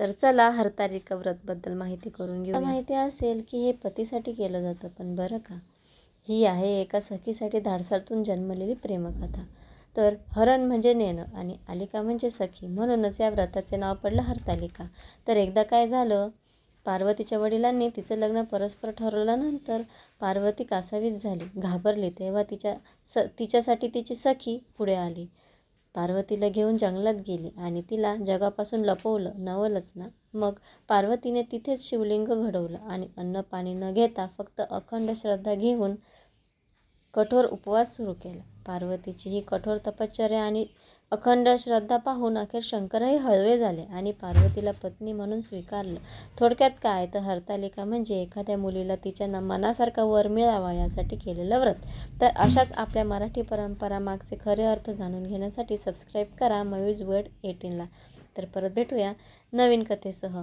तर चला हरतालिका व्रतबद्दल माहिती करून घेऊ माहिती असेल की हे पतीसाठी केलं जातं पण बरं का? ही आहे एका सखीसाठी धाडसातून जन्मलेली प्रेमकथा. तर हरण म्हणजे नेणं आणि आलिका म्हणजे सखी. म्हणूनच या व्रताचे नाव पडलं हरतालिका. तर एकदा काय झालं? पार्वतीच्या वडिलांनी तिचं लग्न परस्पर ठरवल्यानंतर पार्वती कासावीस झाली. घाबरली. तेव्हा तिच्या स तिच्यासाठी तिची सखी पुढे आली. पार्वतीला घेऊन जंगलात गेली आणि तिला जगापासून लपवलं नवलच ना? मग पार्वतीने तिथेच शिवलिंग घडवलं आणि अन्न पाणी न घेता फक्त अखंड श्रद्धा घेऊन कठोर उपवास सुरू केला. पार्वतीची ही कठोर तपश्चर्या आणि अखंड श्रद्धा पाहून अखेर शंकरही हळवे झाले आणि पार्वतीला पत्नी म्हणून स्वीकारलं. थोडक्यात काय? तर हरतालिका म्हणजे एखाद्या मुलीला तिच्या मनासारखा वर मिळावा यासाठी केलेलं व्रत. तर अशाच आपल्या मराठी परंपरा मागचे खरे अर्थ जाणून घेण्यासाठी सबस्क्राईब करा. मयूज वर्ड एटीनला. तर परत भेटूया नवीन कथेसह.